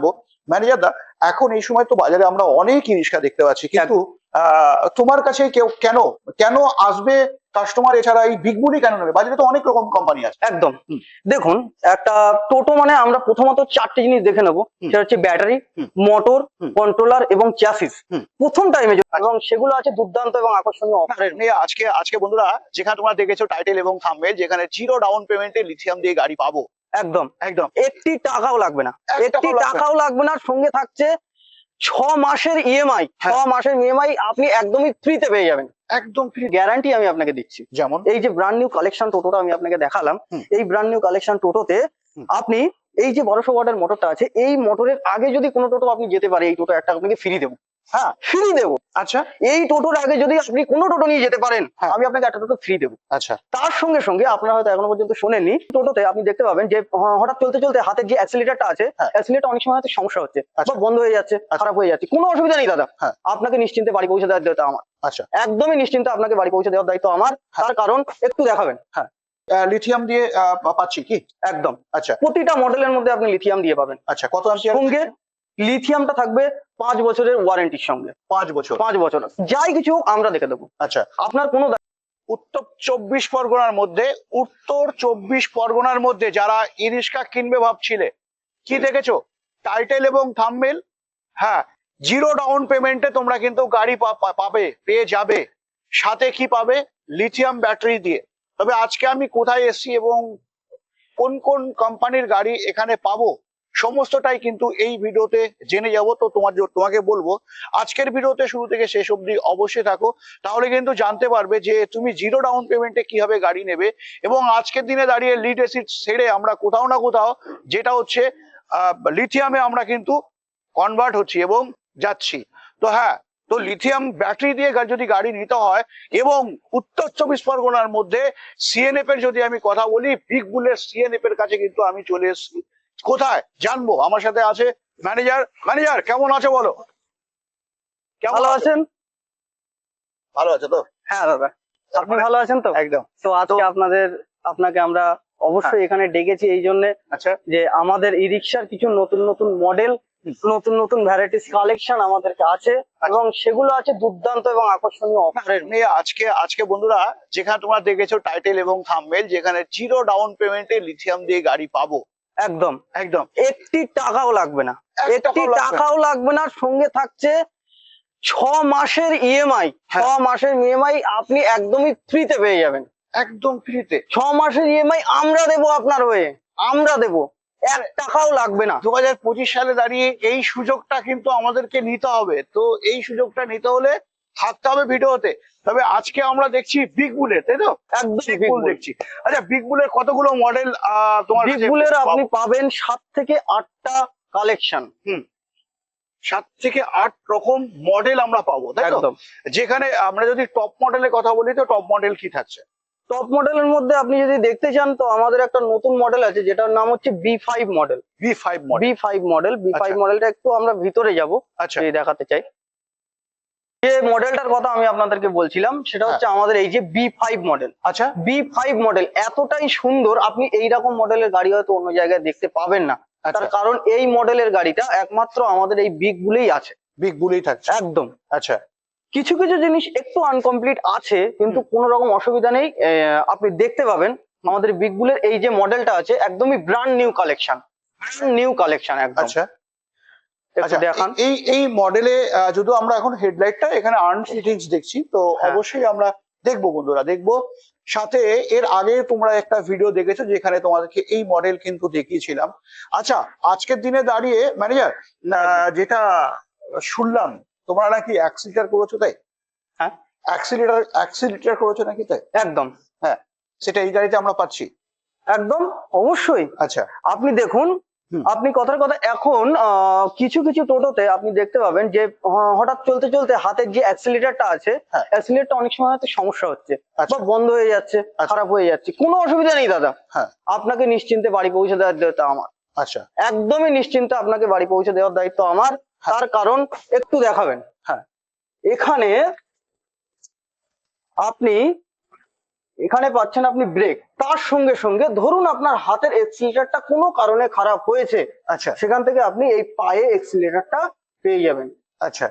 জানব ম্যানেজার দা এখন এই সময় তো বাজারে আমরা অনেক ই রিক্সা দেখতে পাচ্ছি। কিন্তু তোমার কাছে কেউ কেন? কেন আসবে কাস্টমার এছাড়া এই বিগ বুলি কেন নেবে? বাজারে তো অনেক রকম কোম্পানি আছে। একদম। দেখুন একটা টোটো মানে আমরা প্রথমত চারটে জিনিস দেখে নেব। সেটা হচ্ছে ব্যাটারি মোটর কন্ট্রোলার এবং চ্যাসিস। প্রথম টাইমে এবং সেগুলো আছে দুর্দান্ত এবং আকর্ষণীয় অফারের নিয়ে আজকে আজকে বন্ধুরা যেখানে তোমরা দেখেছ টাইটেল এবং থাম্বনেল যেখানে জিরো ডাউন পেমেন্টে লিথিয়াম দিয়ে গাড়ি পাবো। একদম। একদম। একটি টাকাও লাগবে না। একটি টাকাও লাগবে না। সঙ্গে থাকছে ছ মাসের ইএমআই ছ হ্যাঁ। মাসের ইএমআই আপনি একদমই ফ্রিতে পেয়ে যাবেন। একদম ফ্রি গ্যারান্টি আমি আপনাকে দিচ্ছি। যেমন? এই যে ব্র্যান্ড নিউ কালেকশন টোটোটা আমি আপনাকে দেখালাম এই ব্র্যান্ড নিউ কালেকশন টোটোতে আপনি এই যে বারোশো ওয়াটের মোটরটা আছে এই মোটরের আগে যদি কোনো টোটো আপনি যেতে পারে এই টোটো একটা আপনাকে ফ্রি দেবো। হ্যাঁ ফ্রি দেবো। আচ্ছা। এই টোটোর আগে যদি আপনি কোনো টোটো নিয়ে যেতে পারেন হ্যাঁ। আমি আপনাকে একটা টোটো ফ্রি দেবো। আচ্ছা। তার সঙ্গে সঙ্গে আপনারা হয়তো এখনও পর্যন্ত শোনেননি টোটোতে আপনি দেখতে পাবেন যে হঠাৎ চলতে চলতে হাতের যে অ্যাক্সিলেটারটা আছে হ্যাঁ। অ্যাক্সিলেটার অনেক সময় হয়তো সমস্যা হচ্ছে আচ্ছা। বন্ধ হয়ে যাচ্ছে আচ্ছা। খারাপ হয়ে যাচ্ছে। কোনো অসুবিধা নেই দাদা। হ্যাঁ। আপনাকে নিশ্চিন্তে বাড়ি পৌঁছে দেওয়ার দায়িত্ব আমার। আচ্ছা। একদমই নিশ্চিন্তে আপনাকে বাড়ি পৌঁছে দেওয়ার দায়িত্ব আমার। তার কারণ একটু দেখাবেন। হ্যাঁ। লিথিয়াম দিয়ে পাচ্ছি কি? একদম। আচ্ছা। প্রতিটা মডেলের মধ্যে আপনি লিথিয়াম দিয়ে পাবেন। আচ্ছা কত অ্যাম্পিয়ার সঙ্গে লিথিয়ামটা থাকবে পাঁচ বছরের ওয়ারেন্টির সঙ্গে। পাঁচ বছর। পাঁচ বছর। যাই কিছু আমরা দেখে দেবো। আচ্ছা। আপনার কোনো উত্তর চব্বিশ পরগনার মধ্যে উত্তর চব্বিশ পরগনার মধ্যে যারা ইরিস্কা কিনবে ভাবছিলে কি দেখেছ? টাইটেল এবং থাম্বেল হ্যাঁ জিরো ডাউন পেমেন্টে তোমরা কিন্তু গাড়ি পাবে পেয়ে যাবে। সাথে কি পাবে? লিথিয়াম ব্যাটারি দিয়ে। তবে আজকে আমি কোথায় এসেছি এবং কোন কোন কোম্পানির গাড়ি এখানে পাবো? সমস্তটাই কিন্তু এই ভিডিওতে জেনে যাব। তো তোমার তোমাকে বলব, আজকের ভিডিওতে শুরু থেকে শেষ অবধি অবশ্যই থাকো। তাহলে কিন্তু জানতে পারবে যে তুমি জিরো ডাউন পেমেন্টে কীভাবে গাড়ি নেবে এবং আজকের দিনে দাঁড়িয়ে লিড এসিড ছেড়ে আমরা কোথাও না কোথাও যেটা হচ্ছে লিথিয়ামে আমরা কিন্তু কনভার্ট হচ্ছি এবং যাচ্ছি। তো হ্যাঁ তো লিথিয়াম ব্যাটারি দিয়ে যদি গাড়ি নিতে হয় এবং উত্তর চব্বিশ পরগনার মধ্যে সিএনএফ এর যদি আমি কথা বলি বিগ বুলের সিএনএফ এর কাছে কিন্তু আমি চলে এসেছি। কোথায়? জানব। আমার সাথে আছে ম্যানেজার ম্যানেজার কেমন আছে বলো? কেমন ভালো আছেন? ভালো আছে তো? হ্যাঁ দাদা। আপনি ভালো আছেন তো? একদম। তো আজকে আপনাদের আপনাকে আমরা অবশ্যই এখানে ডেকেছি এই জন্য আচ্ছা। যে আমাদের ই রিক্সার কিছু নতুন নতুন মডেল নতুন নতুন ভ্যারাইটিস কালেকশন আমাদের আছে এবং সেগুলো আছে দুর্দান্ত এবং আকর্ষণীয় অফারের নিয়ে আজকে আজকে বন্ধুরা যেখানে তোমরা দেখেছ টাইটেল এবং থাম্বনেল যেখানে জিরো ডাউন পেমেন্টে লিথিয়াম দিয়ে গাড়ি পাবো। একদম। একদম। একটি টাকাও লাগবে না। একটি টাকাও লাগবে না। সঙ্গে থাকছে ছ মাসের ইএমআই ছ হ্যাঁ। মাসের ইএমআই আপনি একদমই ফ্রিতে পেয়ে যাবেন। একদম ফ্রিতে ছ মাসের ইএমআই আমরা দেবো আপনার হয়ে। আমরা দেবো। এক টাকাও লাগবে না। দু হাজার পঁচিশ সালে দাঁড়িয়ে এই সুযোগটা কিন্তু আমাদেরকে নিতে হবে। তো এই সুযোগটা নিতে হলে থাকতে হবে ভিডিওতে। তবে আজকে আমরা দেখছি বিগ বুলের তাই তো? একদম বিগ বুল দেখছি। আচ্ছা বিগ বুলের কতগুলো মডেল তোমার আপনি পাবেন সাত থেকে আটটা কালেকশন সাত থেকে আট রকম মডেল আমরা পাবো তাই তো? যেখানে আমরা যদি টপ মডেলের কথা বলি তো টপ মডেল কি থাকছে? টপ মডেলের মধ্যে আপনি যদি দেখতে চান তো আমাদের একটা নতুন মডেল আছে যেটার নাম হচ্ছে B five model B five model B five model B five. মডেলটা একটু আমরা ভিতরে যাব আচ্ছা। দেখাতে চাই। যে মডেলটার কথা আমি আপনাদেরকে বলছিলাম সেটা হচ্ছে আমাদের এই যে বি ফাইভ মডেল আচ্ছা। বি ফাইভ মডেল এতটাই সুন্দর আপনি এইরকম মডেলের গাড়ি হয়তো অন্য জায়গায় দেখতে পাবেন না। আচ্ছা। তার কারণ এই মডেলের গাড়িটা একমাত্র আমাদের এই বিগ গুলেই আছে। বিগ বুলেই থাকছে। একদম। আচ্ছা। কিছু কিছু জিনিস একটু আনকমপ্লিট আছে কিন্তু কোনো রকম অসুবিধা নেই। আপনি দেখতে পাবেন আমাদের বিগ বুলের এই যে মডেলটা আছে একদমই brand new collection brand new collection একদম। আচ্ছা আচ্ছা। দেখান। এই এই মডেলে যদিও আমরা এখন হেডলাইটটা এখানে আর্ন ফিটিংস দেখছি তো হ্যাঁ। অবশ্যই আমরা দেখব বন্ধুরা দেখব। সাথে এর আগে তোমরা একটা ভিডিও দেখেছ যেখানে তোমাদেরকে এই মডেল কিন্তু দেখিয়েছিলাম। আচ্ছা আজকের দিনে দাঁড়িয়ে ম্যানেজার যেটা শুনলাম তোমরা নাকি অ্যাক্সিলিটার করেছ তাই? হ্যাঁ। অ্যাক্সিলিটার অ্যাক্সিলিটার করেছ নাকি তাই? একদম। সেটা এই গাড়িতে আমরা পাচ্ছি। একদম অবশ্যই। আচ্ছা। আপনি দেখুন। আপনি কথার কথা এখন কিছু কিছু টোটোতে আপনি দেখতে পাবেন যে হঠাৎ চলতে চলতে হাতের যে অ্যাক্সিলেটারটা আছে হ্যাঁ। অ্যাক্সিলেটারটা অনেক সময় হয়তো সমস্যা হচ্ছে আচ্ছা বা বন্ধ হয়ে যাচ্ছে আচ্ছা। খারাপ হয়ে যাচ্ছে কোনো অসুবিধা নেই দাদা হ্যাঁ। আপনাকে নিশ্চিন্তে বাড়ি পৌঁছে দেওয়ার দায়িত্ব আমার আচ্ছা একদমই নিশ্চিন্তে আপনাকে বাড়ি পৌঁছে দেওয়ার দায়িত্ব আমার হ্যাঁ। তার কারণ একটু দেখাবেন হ্যাঁ। এখানে আপনি এখানে পাচ্ছেন আপনি ব্রেক তার সঙ্গে সঙ্গে ধরুন আপনার হাতের এক্সিলেটারটা কোনো কারণে খারাপ হয়েছে আচ্ছা। সেখান থেকে আপনি এই পায়ে এক্সিলেটারটা পেয়ে যাবেন। আচ্ছা।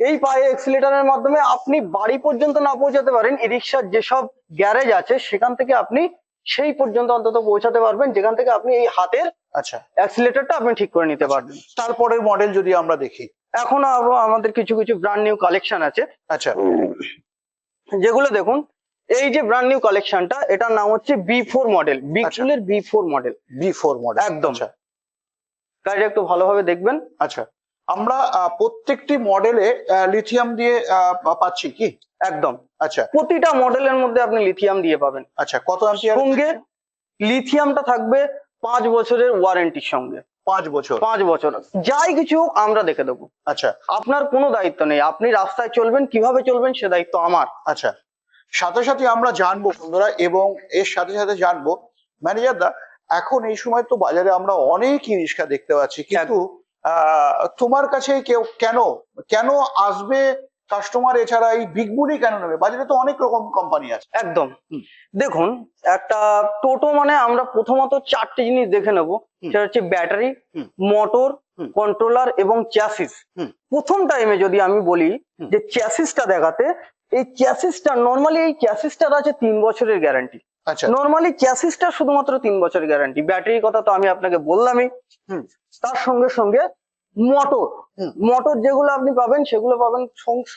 এই পায়ে এক্সিলেটারের মাধ্যমে আপনি বাড়ি পর্যন্ত না পৌঁছাতে পারেন ই রিক্সার যেসব গ্যারেজ আছে সেখান থেকে আপনি সেই পর্যন্ত অন্তত পৌঁছাতে পারবেন যেখান থেকে আপনি এই হাতের আচ্ছা। অ্যাক্সিলেটরটা আপনি ঠিক করে নিতে পারবেন। তারপরের মডেল যদি আমরা দেখি। এখন আরও আমাদের কিছু কিছু ব্র্যান্ড নিউ কালেকশন আছে। আচ্ছা। যেগুলো দেখুন এই যে ব্র্যান্ড নিউ কালেকশনটা এটার নাম হচ্ছে B four model বিপুলের B four model B four model একদম। গাড়িটা একটু ভালোভাবে দেখবেন। আচ্ছা। আমরা প্রত্যেকটি মডেলে লিথিয়াম দিয়ে পাচ্ছি কি? একদম। আচ্ছা। প্রতিটা মডেলের মধ্যে আপনি লিথিয়াম দিয়ে পাবেন। আচ্ছা কত অ্যাম্পিয়ার সঙ্গে লিথিয়ামটা থাকবে পাঁচ বছরের ওয়ারেন্টির সঙ্গে। পাঁচ বছর। পাঁচ বছর। যাই কিছু হোক আমরা দেখে দেবো। আচ্ছা। আপনার কোনো দায়িত্ব নেই। আপনি রাস্তায় চলবেন কীভাবে চলবেন সে দায়িত্ব আমার। আচ্ছা। সাথে সাথে আমরা জানব বন্ধুরা এবং এর সাথে সাথে জানব ম্যানেজার দা এখন এই সময় তো বাজারে আমরা অনেক ই রিক্সা দেখতে পাচ্ছি কিন্তু তোমার কাছে কেউ কেন? কেন আসবে কাস্টমার এছাড়া এই বিগ বুলই কেন নেবে? বাজারে তো অনেক রকম কোম্পানি আছে। একদম। দেখুন একটা টোটো মানে আমরা প্রথমত চারটি জিনিস দেখে নেব। সেটা হচ্ছে ব্যাটারি মোটর কন্ট্রোলার এবং চ্যাসিস। প্রথম টাইমে যদি আমি বলি। যে চ্যাসিসটা দেখাতে এই ক্যাসিসটা নর্মালি এই ক্যাসিসটার আছে তিন বছরের গ্যারান্টি আচ্ছা। নর্মালি ক্যাসিসটা শুধুমাত্র তিন বছরের গ্যারান্টি ব্যাটারির কথা তো আমি আপনাকে বললামই। তার সঙ্গে সঙ্গে মোটর মোটর যেগুলো আপনি পাবেন সেগুলো পাবেন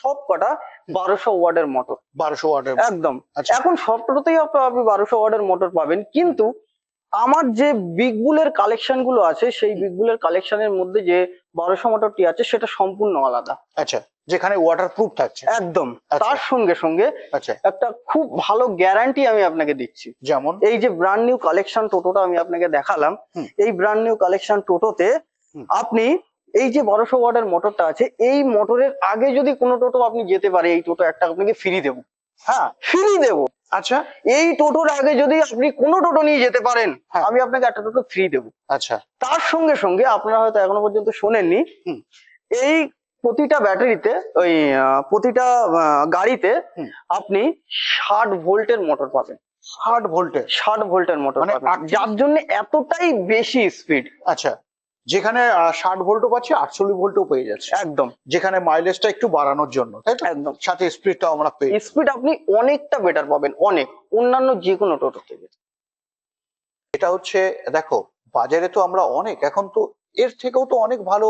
সব কটা বারোশো ওয়ার্ডের মোটর বারোশো ওয়ার্ডের একদম। আচ্ছা। এখন সবটাতেই আপনি- আপনি বারোশো ওয়ার্ডের মোটর পাবেন। কিন্তু আমার যে বিগ বুলের কালেকশনগুলো আছে সেই বিগ বুলের কালেকশনের মধ্যে যে বারোশো মোটরটি আছে সেটা সম্পূর্ণ আলাদা। আচ্ছা যেখানে ওয়াটার প্রুফ থাকছে। একদম আচ্ছা। তার সঙ্গে সঙ্গে আচ্ছা। একটা খুব ভালো গ্যারান্টি আমি আপনাকে দিচ্ছি। যেমন? এই যে ব্র্যান্ড নিউ কালেকশন টোটোটা আমি আপনাকে দেখালাম এই ব্র্যান্ড নিউ কালেকশন টোটোতে আপনি এই যে বারোশো ওয়ার্ডের মোটরটা আছে এই মোটরের আগে যদি কোনো টোটো আপনি যেতে পারে এই টোটো একটা আপনাকে ফ্রি দেবো। হ্যাঁ। ফ্রি দেবো। আচ্ছা। এই টোটোর আগে যদি আপনি কোনো টোটো নিয়ে যেতে পারেন হ্যাঁ। আমি আপনাকে একটা টোটো ফ্রি দেবো। আচ্ছা। তার সঙ্গে সঙ্গে আপনারা হয়তো এখনও পর্যন্ত শোনেননি এই প্রতিটা ব্যাটারিতে ওই প্রতিটা গাড়িতে আপনি ষাট ভোল্টের মোটর পাবেন। ষাট ভোল্টের? ষাট ভোল্টের মোটর মানে যার জন্য এতটাই বেশি স্পিড আচ্ছা। যেখানে ষাট ভোল্টও পাচ্ছি আটচল্লিশ ভোল্টও পেয়ে যাচ্ছে। একদম। যেখানে মাইলেজটা একটু বাড়ানোর জন্য তাই তো? একদম। সাথে স্পিডটাও আমরা পেয়ে স্পিড আপনি অনেকটা বেটার পাবেন অনেক। অন্যান্য যে কোনো টোটো থেকে। এটা হচ্ছে দেখো বাজারে তো আমরা অনেক এখন তো এর থেকেও তো অনেক ভালো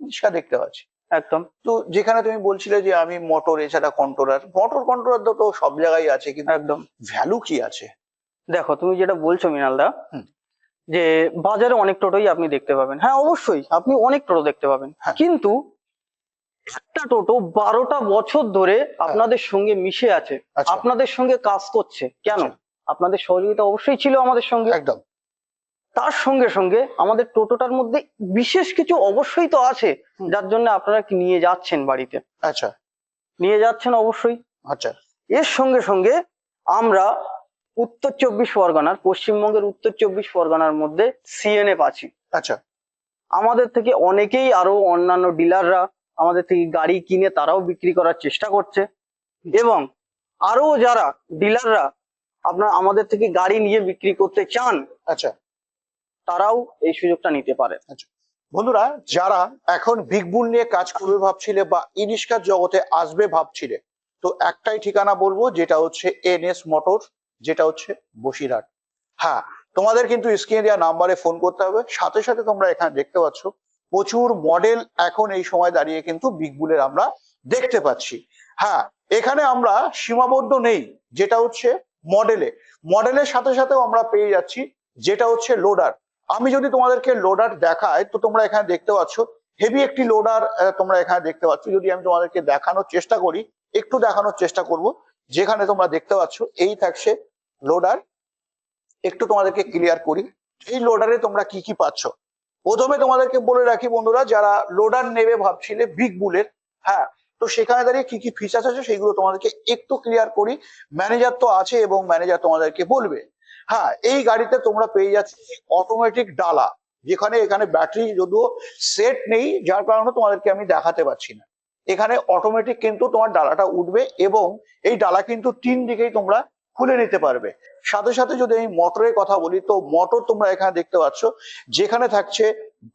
রিক্সা দেখতে পাচ্ছি। একদম। তো যেখানে তুমি বলছিলে যে আমি মোটর এছাড়া কন্ট্রোলার মোটর কন্ট্রোলার তো সব জায়গায় আছে কিন্তু একদম। ভ্যালু কি আছে? দেখো তুমি যেটা বলছো মৃণালদা হুম। যে বাজারে অনেক টোটোই আপনি দেখতে পাবেন। হ্যাঁ অবশ্যই আপনি অনেক টোটো দেখতে পাবেন। হ্যাঁ। কিন্তু একটা টোটো বারোটা বছর ধরে আপনাদের সঙ্গে মিশে আছে আচ্ছা। আপনাদের সঙ্গে কাজ করছে। কেন? আচ্ছা। আপনাদের সহযোগিতা অবশ্যই ছিল আমাদের সঙ্গে। একদম। তার সঙ্গে সঙ্গে আমাদের টোটোটার মধ্যে বিশেষ কিছু অবশ্যই তো আছে যার জন্য আপনারা কি নিয়ে যাচ্ছেন বাড়িতে? আচ্ছা। নিয়ে যাচ্ছেন অবশ্যই। আচ্ছা। এর সঙ্গে সঙ্গে আমরা উত্তর চব্বিশ পরগনার পশ্চিমবঙ্গের উত্তর চব্বিশ পরগনার মধ্যে সিএনএফ আছি আচ্ছা। আমাদের থেকে অনেকেই আরও অন্যান্য ডিলাররা আমাদের থেকে গাড়ি কিনে তারাও বিক্রি করার চেষ্টা করছে। এবং আরও যারা ডিলাররা আপনার আমাদের থেকে গাড়ি নিয়ে বিক্রি করতে চান আচ্ছা। তারাও এই সুযোগটা নিতে পারে। বন্ধুরা যারা এখন বিগ বুল নিয়ে কাজ করবে ভাবছিলে বা ইরিস্কার জগতে আসবে ভাবছিলে তো একটাই ঠিকানা বলব যেটা হচ্ছে এন এস মোটর যেটা হচ্ছে বসিরহাট। হ্যাঁ তোমাদের কিন্তু স্ক্রিনে নাম্বারে ফোন করতে হবে। সাথে সাথে তোমরা এখানে দেখতে পাচ্ছ, প্রচুর মডেল এখন এই সময় দাঁড়িয়ে কিন্তু বিগ বুলের আমরা দেখতে পাচ্ছি। হ্যাঁ এখানে আমরা সীমাবদ্ধ নেই, যেটা হচ্ছে মডেলে মডেলের সাথে সাথেও আমরা পেয়ে যাচ্ছি, যেটা হচ্ছে লোডার আমি যদি তোমাদেরকে লোডার দেখাই, তো তোমরা এখানে দেখতে পাচ্ছ হেভি একটি লোডার তোমরা এখানে দেখতে পাচ্ছ। যদি আমি তোমাদেরকে দেখানোর চেষ্টা করি, একটু দেখানোর চেষ্টা করব। যেখানে তোমরা দেখতে পাচ্ছ, এই থাকছে লোডার একটু তোমাদেরকে ক্লিয়ার করি, এই লোডারে তোমরা কি কি পাচ্ছ? প্রথমে তোমাদেরকে বলে রাখি বন্ধুরা, যারা লোডার নেবে ভাবছিলে বিগ বুলের হ্যাঁ তো সেখানে দাঁড়িয়ে কি কি ফিচার্স আছে সেগুলো তোমাদেরকে একটু ক্লিয়ার করি। ম্যানেজার তো আছে এবং ম্যানেজার তোমাদেরকে বলবে। হ্যাঁ এই গাড়িতে তোমরা পেয়ে যাচ্ছ অটোমেটিক ডালা, যেখানে এখানে ব্যাটারি যদিও সেট নেই, যার কারণে তোমাদেরকে আমি দেখাতে পারছি না। এখানে অটোমেটিক কিন্তু তোমার ডালাটা উঠবে এবং এই ডালা কিন্তু তিন দিকেই তোমরা খুলে নিতে পারবে। সাথে সাথে যদি আমি মোটরের কথা বলি, তো মোটর তোমরা এখানে দেখতে পাচ্ছ, যেখানে থাকছে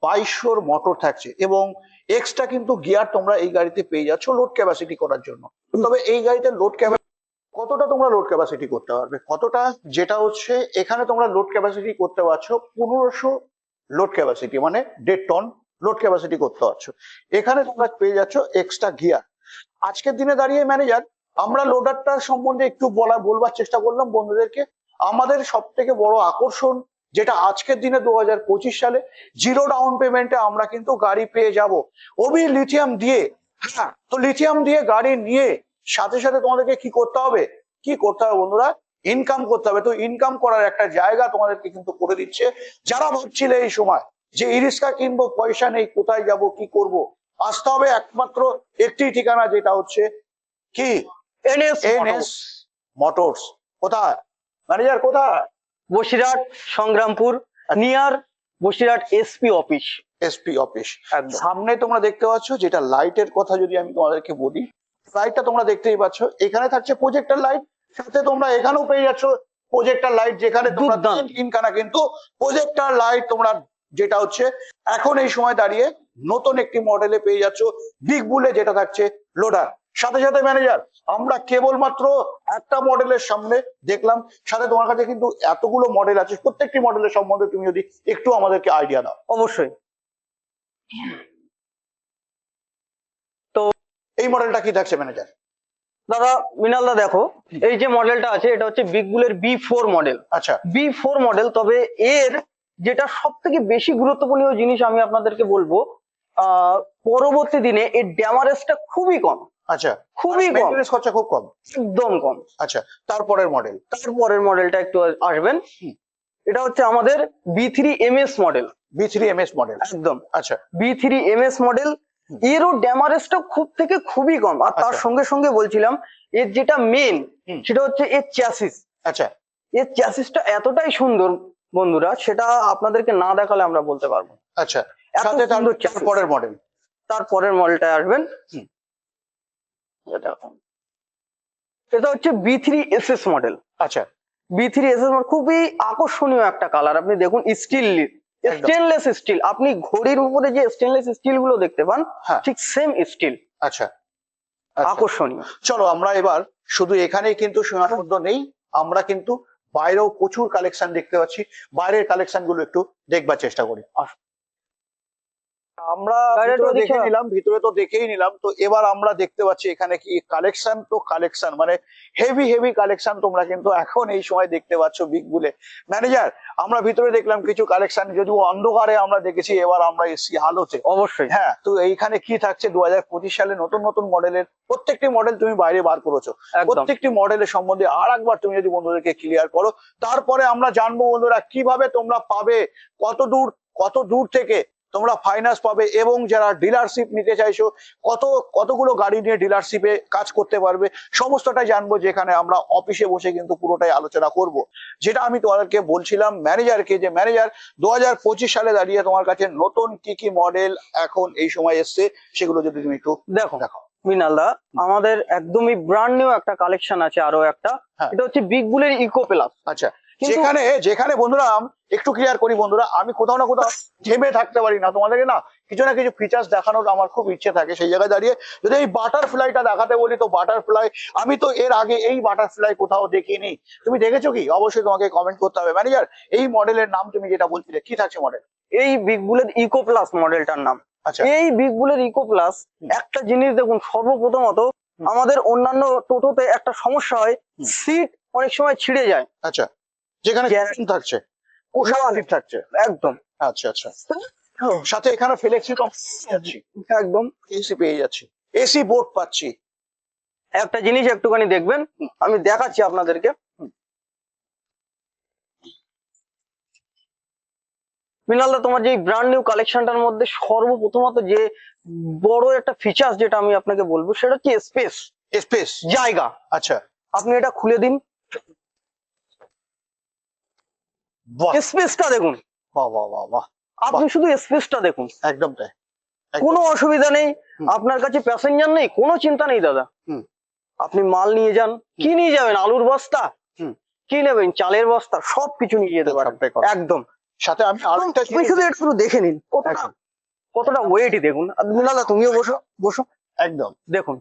বাইশশোর মোটর থাকছে এবং এক্সট্রা কিন্তু গিয়ার তোমরা এই গাড়িতে পেয়ে যাচ্ছ লোড ক্যাপাসিটি করার জন্য। তবে এই গাড়িতে লোড ক্যাপাসিটি কতটা তোমরা লোড ক্যাপাসিটি করতে পারবে? কতটা? যেটা হচ্ছে, এখানে তোমরা লোড ক্যাপাসিটি করতে পারছ পনেরোশো লোড ক্যাপাসিটি মানে দেড় টন লোড ক্যাপাসিটি করতে পারছ। এখানে তোমরা পেয়ে যাচ্ছ এক্সট্রা গিয়ার আজকের দিনে দাঁড়িয়ে ম্যানেজার আমরা লোডারটার সম্বন্ধে একটু বলা, বলবার চেষ্টা করলাম বন্ধুদেরকে। আমাদের সব থেকে বড় আকর্ষণ যেটা আজকের দিনে দুহাজার পঁচিশ সালে জিরো ডাউন পেমেন্টে আমরা কিন্তু গাড়ি পেয়ে যাব। ওবি লিথিয়াম দিয়ে হ্যাঁ তো লিথিয়াম দিয়ে গাড়ি নিয়ে সাথে সাথে তোমাদেরকে কি করতে হবে? কি করতে হবে বন্ধুরা? ইনকাম করতে হবে। তো ইনকাম করার একটা জায়গা তোমাদেরকে কিন্তু করে দিচ্ছে। যারা ভাবছিলে এই সময় যে ইরিস্কা কিনবো পয়সা নেই কোথায় যাব কি করব? আসতে হবে একমাত্র একটি ঠিকানা যেটা হচ্ছে কি? NS motors. কোথায়? ম্যানেজার কোথায়? Basirhat Sangrampur near Basirhat SP office. SP office. সামনে তোমরা দেখতে পাচ্ছ যেটা লাইটের কথা যদি আমি তোমাদেরকে বলি লাইটটা তোমরা দেখতেই পাচ্ছ। এখানে থাকছে প্রজেক্টর লাইট সাথে তোমরা এখানেও পেয়ে যাচ্ছ প্রজেক্টার লাইট যেখানে তোমরা। তিনখানা কিন্তু প্রজেক্টর লাইট তোমরা যেটা হচ্ছে এখন এই সময় দাঁড়িয়ে নতুন একটি মডেলে পেয়ে যাচ্ছ বিগ বুলে যেটা থাকছে লোডার সাথে সাথে ম্যানেজার আমরা কেবলমাত্র একটা মডেলের সামনে দেখলাম। সাথে তোমার কাছে কিন্তু এতগুলো মডেল আছে প্রত্যেকটি মডেলের সম্বন্ধে তুমি যদি একটু আমাদেরকে আইডিয়া দাও। অবশ্যই। তো এই মডেলটা কি থাকছে ম্যানেজার দাদা মিনালদা দেখো এই যে মডেলটা আছে এটা হচ্ছে বিগ বুলের বি ফোর মডেল আচ্ছা। বি ফোর মডেল তবে এর যেটা সব থেকে বেশি গুরুত্বপূর্ণ জিনিস আমি আপনাদেরকে বলব আহ, পরবর্তী দিনে এর ড্যামারেজটা খুবই কম। আচ্ছা খুবই কম। খরচা খুব কম? একদম কম। আচ্ছা তারপরের মডেল তারপরের মডেলটা একটু আসবেন। এটা হচ্ছে আমাদের B three M S model B three M S model একদম। আচ্ছা। B three M S model. এরও ড্যামারেজটা খুব থেকে খুবই কম। আর তার আচ্ছা। সঙ্গে সঙ্গে বলছিলাম এর যেটা মেন সেটা হচ্ছে এর চ্যাসিস আচ্ছা। এর চ্যাসিসটা এতটাই সুন্দর বন্ধুরা সেটা আপনাদেরকে না দেখালে আমরা বলতে পারব আচ্ছা সাথে তার তারপরের মডেল তারপরের মডেলটা আসবেন। এটা হচ্ছে B three S S model আচ্ছা। বি থ্রি এস এস খুবই আকর্ষণীয় একটা কালার আপনি দেখুন স্টিল। স্টেনলেস স্টিল আপনি ঘড়ির উপরে যে স্টেনলেস স্টিলগুলো দেখতে পান হ্যাঁ। ঠিক সেম স্টিল আচ্ছা। আচ্ছা। আকর্ষণীয়। চলো আমরা এবার শুধু এখানেই কিন্তু সীমাবদ্ধ নেই। আমরা কিন্তু বাইরেও প্রচুর কালেকশন দেখতে পাচ্ছি বাইরের কালেকশনগুলো একটু দেখবার চেষ্টা করি। আমরা দেখে নিলাম ভিতরে তো দেখেই নিলাম। তো এবার আমরা দেখতে পাচ্ছি এখানে কি কালেকশন তো কালেকশন মানে হেভি হেভি কালেকশন তোমরা কিন্তু এখন এই সময় দেখতে পাচ্ছ বিগ বুলে ম্যানেজার আমরা ভিতরে দেখলাম কিছু কালেকশন যদিও অন্ধকারে আমরা দেখেছি এবার আমরা এসছি আলোতে অবশ্যই। হ্যাঁ তো এইখানে কি থাকছে? দু পঁচিশ সালে নতুন নতুন মডেলের প্রত্যেকটি মডেল তুমি বাইরে বার করেছ। প্রত্যেকটি মডেলের সম্বন্ধে আর একবার তুমি যদি বন্ধুদেরকে ক্লিয়ার করো তারপরে আমরা জানব বন্ধুরা কীভাবে তোমরা পাবে কত দূর কত দূর থেকে তোমরা ফাইন্যান্স পাবে এবং যারা ডিলারশিপ নিতে চাইছো কত কতগুলো গাড়ি নিয়ে ডিলারশিপে কাজ করতে পারবে সমস্তটাই জানব যেখানে আমরা অফিসে বসে কিন্তু পুরোটাই আলোচনা করব। যেটা আমি তোমাদেরকে বলছিলাম ম্যানেজারকে যে ম্যানেজার দু পঁচিশ সালে দাঁড়িয়ে তোমার কাছে নতুন কি কি মডেল এখন এই সময় এসছে সেগুলো যদি তুমি একটু দেখো দেখো মিনালদা আমাদের একদমই ব্র্যান্ড নিউ একটা কালেকশন আছে আরও একটা। হ্যাঁ। এটা হচ্ছে বিগ বুলের ইকো প্লাস আচ্ছা। যেখানে যেখানে বন্ধুরা একটু ক্লিয়ার করি বন্ধুরা আমি কোথাও না কোথাও থেমে থাকতে পারি না। তোমাদেরকে না কিছু না কিছু ফিচার্স দেখানোর আমার খুব ইচ্ছে থাকে সেই জায়গায় দাঁড়িয়ে। যদি এই বাটারফ্লাইটা দেখাতে বলি তো বাটারফ্লাই আমি তো এর আগে এই বাটারফ্লাই কোথাও দেখিনি। তুমি দেখেছ কি? অবশ্যই তোমাকে কমেন্ট করতে হবে। ম্যানেজার এই মডেলের নাম তুমি যেটা বলছিলে কি থাকছে মডেল এই বিগ বুলের ইকো প্লাস মডেলটার নাম। আচ্ছা। এই বিগ বুলের ইকো প্লাস একটা জিনিস দেখুন সর্বপ্রথমত আমাদের অন্যান্য টোটোতে একটা সমস্যা হয় সিট অনেক সময় ছিঁড়ে যায়। আচ্ছা। যেখানে Guarantee- থাকছে। সিট থাকছে। একদম। আচ্ছা আচ্ছা। সাথে এখানে ফ্লেক্সি যাচ্ছি। একদম। এসি পেয়ে যাচ্ছি। এসি বোর্ড পাচ্ছি। একটা জিনিস একটুখানি দেখবেন। আমি দেখাচ্ছি আপনাদেরকে। মিনালদা তোমার যে ব্র্যান্ড নিউ কালেকশনটার মধ্যে সর্বপ্রথমত যে বড় একটা ফিচার্স যেটা আমি আপনাকে বলব সেটা হচ্ছে স্পেস স্পেস জায়গা। আচ্ছা। আপনি এটা খুলে দিন বাহ স্পেসটা দেখুন। বাহ বাহ বাহ বাহ। আপনি শুধু স্পেসটা দেখুন। একদম তাই। কোনো অসুবিধা নেই। আপনার কাছে প্যাসেঞ্জার নেই কোনো চিন্তা নেই দাদা। আপনি মাল নিয়ে যান। কি নিয়ে যাবেন? আলুর বস্তা? কি নেবেন? চালের বস্তা? সবকিছু নিয়ে যেতে পারেন। একদম। সাথে আমি আপনি শুধু একটু দেখে নিন। কতটা। কতটা ওয়েটই দেখুন। মৃণালদা তুমিও বসো। বসো। একদম। দেখুন।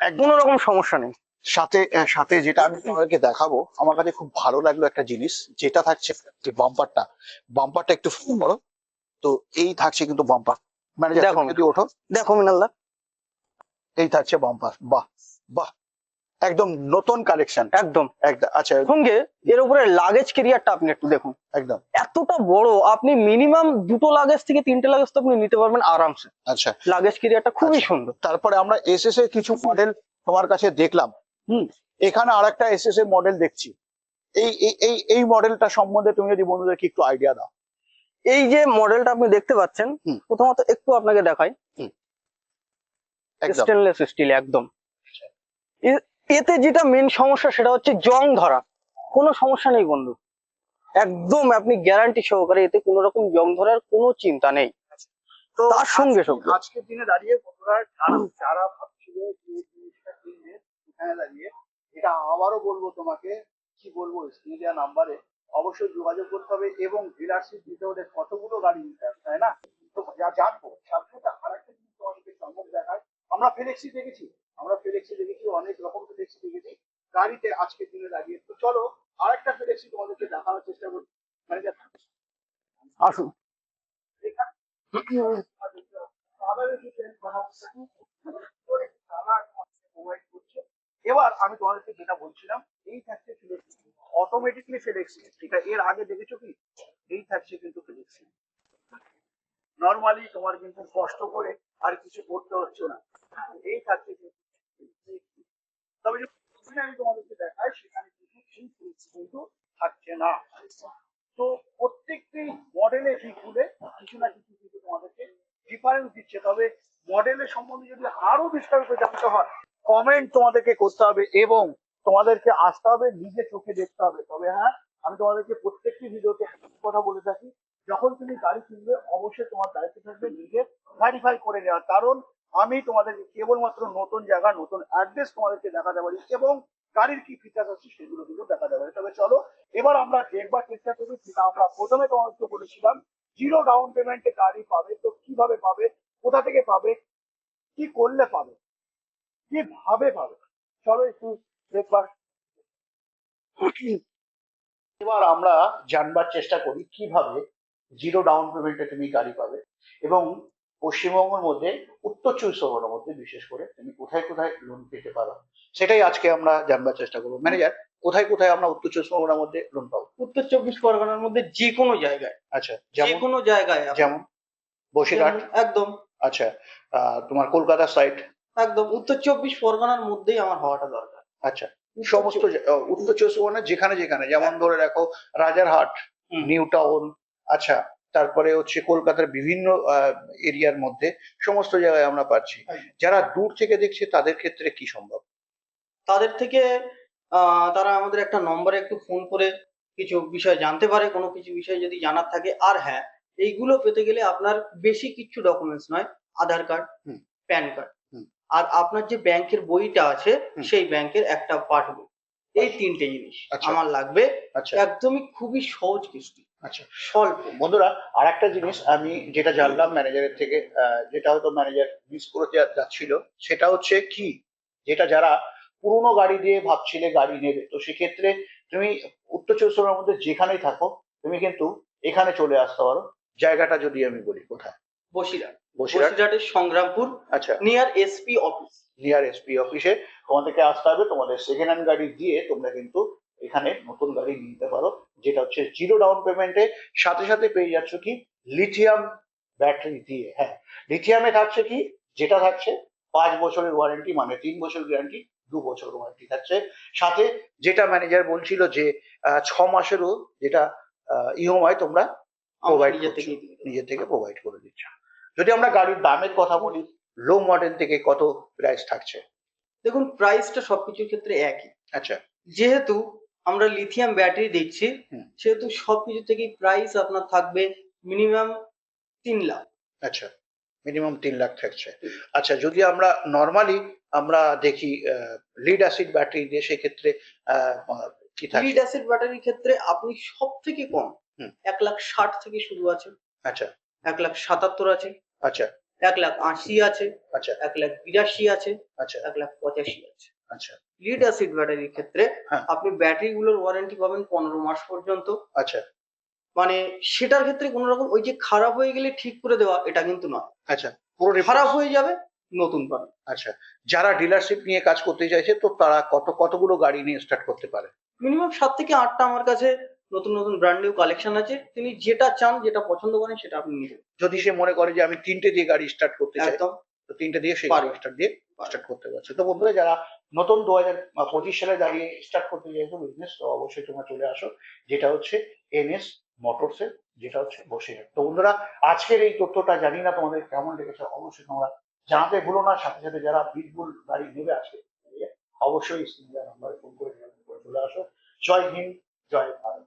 কোনো রকম সমস্যা নেই। সাথে সাথে যেটা আমি তোমাদেরকে দেখাবো আমার কাছে খুব ভালো লাগল একটা জিনিস যেটা থাকছে বাম্পারটা বাম্পারটা একটু করো তো এই থাকছে কিন্তু বাম্পার মানে। যদি ওঠো। দেখো মৃণালদা এই থাকছে বাম্পার বাহ বাহ। একদম নতুন কালেকশন একদম। একদম আচ্ছা। সঙ্গে এর উপরে লাগেজ কেরিয়ারটা আপনি একটু দেখুন। একদম। এতটা বড় আপনি মিনিমাম দুটো লাগেজ থেকে তিনটে লাগেজ তো আপনি নিতে পারবেন আরামসে। আচ্ছা। লাগেজ কেরিয়ারটা খুবই আচ্ছা। সুন্দর। তারপরে আমরা এসএস এর কিছু মডেল তোমার কাছে দেখলাম। হুম এখানে আরেকটা এসএস এর মডেল দেখছি। এই এই- এই মডেলটা সম্বন্ধে তুমি যদি বন্ধুদেরকে একটু আইডিয়া দাও। এই যে মডেলটা আপনি দেখতে পাচ্ছেন প্রথমত একটু আপনাকে দেখাই। স্টেনলেস স্টিল একদম। এতে যেটা মেন সমস্যা সেটা হচ্ছে জং ধরা। কোনো সমস্যা নেই বন্ধু। একদম আপনি গ্যারান্টি সহকারে এতে কোনো রকম জং ধরার কোনো চিন্তা নেই। তো তার সঙ্গে সঙ্গে। আজকের দিনে দাঁড়িয়ে বন্ধুরা যারা যারা ভাবছিল যে এই জিনিসটা কিনবে এখানে দাঁড়িয়ে এটা আবারও বলব তোমাকে কি বলব স্ক্রিনে দেওয়া নাম্বারে অবশ্যই যোগাযোগ করতে হবে এবং ডিলারশিপ দিতে হলে কতগুলো গাড়ি নিতে হবে তাই না তো যা জানব সাথে সাথে আরেকটা জিনিস তোমাদেরকে চমক দেখায় আমরা ফেলেক্সি দেখেছি আমরা ফেলেক্সি দেখেছি অনেক রকম ফেলেক্সি দেখেছি গাড়িতে আজকের দিনে দাঁড়িয়ে তো চলো আর একটা ফেলেক্সি তোমাদেরকে দেখানোর চেষ্টা করি মানে যে আসুন এবার আমি তোমাদেরকে যেটা বলছিলাম, এই থাকছে অটোমেটিকলি ফেলেক্সি এটা এর আগে দেখেছ কি? এই থাকছে কিন্তু ফেলেক্সি নর্মালি তোমার কিন্তু কষ্ট করে আর কিছু করতে হচ্ছে না। এই থাকছে তবে যে আমি তোমাদেরকে দেখাই, সেখানে কিন্তু এই Flexi কিন্তু থাকছে না। তো প্রত্যেকটি মডেলের দিকগুলো কিছু না কিছু কিন্তু তোমাদেরকে ডিফারেন্স দিচ্ছে। তবে মডেলের সম্বন্ধে যদি আরও বিস্তারিত জানতে হয় কমেন্ট তোমাদেরকে করতে হবে এবং তোমাদেরকে আসতে হবে, নিজে চোখে দেখতে হবে। তবে হ্যাঁ আমি তোমাদেরকে প্রত্যেকটি ভিডিওতে কথা বলে থাকি, যখন তুমি গাড়ি কিনবে, অবশ্যই তোমার দায়িত্ব থাকবে নিজে ভ্যারিফাই করে নেওয়া। কারণ আমি তোমাদেরকে কেবলমাত্র নতুন জায়গা, নতুন অ্যাড্রেস তোমাদেরকে দেখাতে পারি এবং গাড়ির কি ফিচার আছে সেগুলো কিন্তু দেখাতে পারি। তবে চলো, এবার আমরা দেখবার চেষ্টা করি যেটা আমরা প্রথমে তোমাদেরকে বলেছিলাম জিরো ডাউন পেমেন্টে গাড়ি পাবে, তো কীভাবে পাবে, কোথা থেকে পাবে, কি করলে পাবে? কীভাবে পাবে? চলো একটু দেখবার। এবার আমরা জানবার চেষ্টা করি কীভাবে জিরো ডাউন পেমেন্টে তুমি গাড়ি পাবে এবং পশ্চিমবঙ্গের মধ্যে উত্তর চব্বিশ পরগনার মধ্যে বিশেষ করে তুমি কোথায় কোথায় লোন পেতে পারো? সেটাই আজকে আমরা জানবার চেষ্টা করব। ম্যানেজার কোথায় কোথায় আমরা উত্তর চব্বিশ পরগনার মধ্যে লোন পাবো? উত্তর চব্বিশ পরগনার মধ্যে যে কোনো জায়গায়। আচ্ছা যে কোনো জায়গায়। যেমন? বসিরহাট? একদম। আচ্ছা আহ, তোমার কলকাতা সাইড একদম উত্তর চব্বিশ পরগনার মধ্যেই আমার হওয়াটা দরকার। আচ্ছা সমস্ত উত্তর চব্বিশ পরগনা যেখানে যেখানে যেমন ধরে রাখো রাজারহাট নিউ টাউন আচ্ছা তারপরে হচ্ছে কলকাতার বিভিন্ন এরিয়ার মধ্যে সমস্ত জায়গায় আমরা পাচ্ছি। যারা দূর থেকে দেখছে তাদের ক্ষেত্রে কি সম্ভব? তাদের থেকে আহ, তারা আমাদের একটা নম্বরে একটু ফোন করে কিছু বিষয় জানতে পারে কোনো কিছু বিষয় যদি জানার থাকে। আর হ্যাঁ এইগুলো পেতে গেলে আপনার বেশি কিছু ডকুমেন্টস নয় আধার কার্ড। PAN card. আর আপনার যে ব্যাংকের বইটা আছে। সেই ব্যাংকের একটা পাসবুক এই তিনটে জিনিস আচ্ছা। আমার লাগবে। আচ্ছা। একদমই খুবই সহজ কিস্তি আচ্ছা। স্বল্প। বন্ধুরা আর একটা জিনিস আমি যেটা জানলাম ম্যানেজারের থেকে যেটা হয়তো ম্যানেজার মিস করে যাচ্ছিল সেটা হচ্ছে কি? যেটা যারা পুরোনো গাড়ি দিয়ে ভাবছিলে গাড়ি নেবে। তো সেক্ষেত্রে তুমি উত্তর চব্বিশ পরগনার মধ্যে যেখানেই থাকো তুমি কিন্তু এখানে চলে আসতে পারো। জায়গাটা যদি আমি বলি কোথায়? বসিরহাট। বসিরহাটের সংগ্রামপুর আচ্ছা। Near SP office near SP অফিসে তোমাদেরকে আসতে হবে তোমাদের সেকেন্ড হ্যান্ড গাড়ি দিয়ে তোমরা কিন্তু এখানে নতুন গাড়ি নিতে পারো যেটা হচ্ছে জিরো ডাউন পেমেন্টে সাথে সাথে পেয়ে যাচ্ছ কি? লিথিয়াম ব্যাটারি দিয়ে। হ্যাঁ লিথিয়ামে থাকছে কি? যেটা থাকছে পাঁচ বছরের ওয়ারেন্টি মানে তিন বছর গ্যারান্টি দু বছর ওয়ারেন্টি থাকছে। সাথে যেটা ম্যানেজার বলছিল যে ছ মাসেরও যেটা ইএমআই তোমরা। থেকেই দিয়ে দেবো। নিজের থেকে প্রোভাইড করে দিচ্ছ। যদি আমরা গাড়ির দামের কথা বলি লো মডেল থেকে কত প্রাইস থাকছে? দেখুন প্রাইসটা সবকিছুর ক্ষেত্রে একই। আচ্ছা। যেহেতু আমরা লিথিয়াম ব্যাটারি দিচ্ছি। সেহেতু সবকিছু থেকেই প্রাইস আপনার থাকবে মিনিমাম তিন লাখ। আচ্ছা মিনিমাম তিন লাখ থাকছে। আচ্ছা যদি আমরা নর্মালি আমরা দেখি লিড অ্যাসিড ব্যাটারি দিয়ে সেক্ষেত্রে কি লিড অ্যাসিড ব্যাটারির ক্ষেত্রে আপনি সব থেকে কম। এক লাখ ষাট থেকে শুরু আছে। আচ্ছা। এক লাখ সাতাত্তর আছে আচ্ছা। এক লাখ আশি আছে আচ্ছা। এক লাখ বিরাশি আছে আচ্ছা। এক লাখ পঁচাশি আছে। আচ্ছা। লিড অ্যাসিড ব্যাটারির ক্ষেত্রে হ্যাঁ। আপনি ব্যাটারিগুলোর ওয়ারেন্টি পাবেন পনেরো মাস পর্যন্ত। আচ্ছা। মানে সেটার ক্ষেত্রে কোনো রকম ওই যে খারাপ হয়ে গেলে ঠিক করে দেওয়া এটা কিন্তু নয়। আচ্ছা পুরো খারাপ হয়ে যাবে নতুন পাবেন আচ্ছা। যারা ডিলারশিপ নিয়ে কাজ করতে চাইছে তো তারা কত কতগুলো গাড়ি নিয়ে স্টার্ট করতে পারে? মিনিমাম সাত থেকে আটটা আমার কাছে নতুন নতুন ব্র্যান্ড নিউ কালেকশন আছে তিনি যেটা চান যেটা পছন্দ করেন সেটা আপনি পারেন। যদি সে মনে করে যে আমি তিনটে দিয়ে গাড়ি স্টার্ট করতে চাই একদম। তো তিনটে দিয়ে সে গাড়ি স্টার্ট দিয়ে স্টার্ট করতে পারছে। তো বন্ধুরা যারা নতুন দু হাজার পঁচিশ সালে দাঁড়িয়ে স্টার্ট করতে চাইছো বিজনেস তো অবশ্যই তোমরা চলে আসো। যেটা হচ্ছে এনএস মোটরসের যেটা হচ্ছে বসিরহাট। তো বন্ধুরা আজকের এই তথ্যটা জানি না তোমাদের কেমন লেগেছে অবশ্যই তোমরা জানাতে ভুলো না। সাথে সাথে যারা বিটবুল গাড়ি নেবে আজকে অবশ্যই স্ক্রিনে নাম্বারে ফোন করে চলে আসো। জয় হিন্দ জয় ভারত।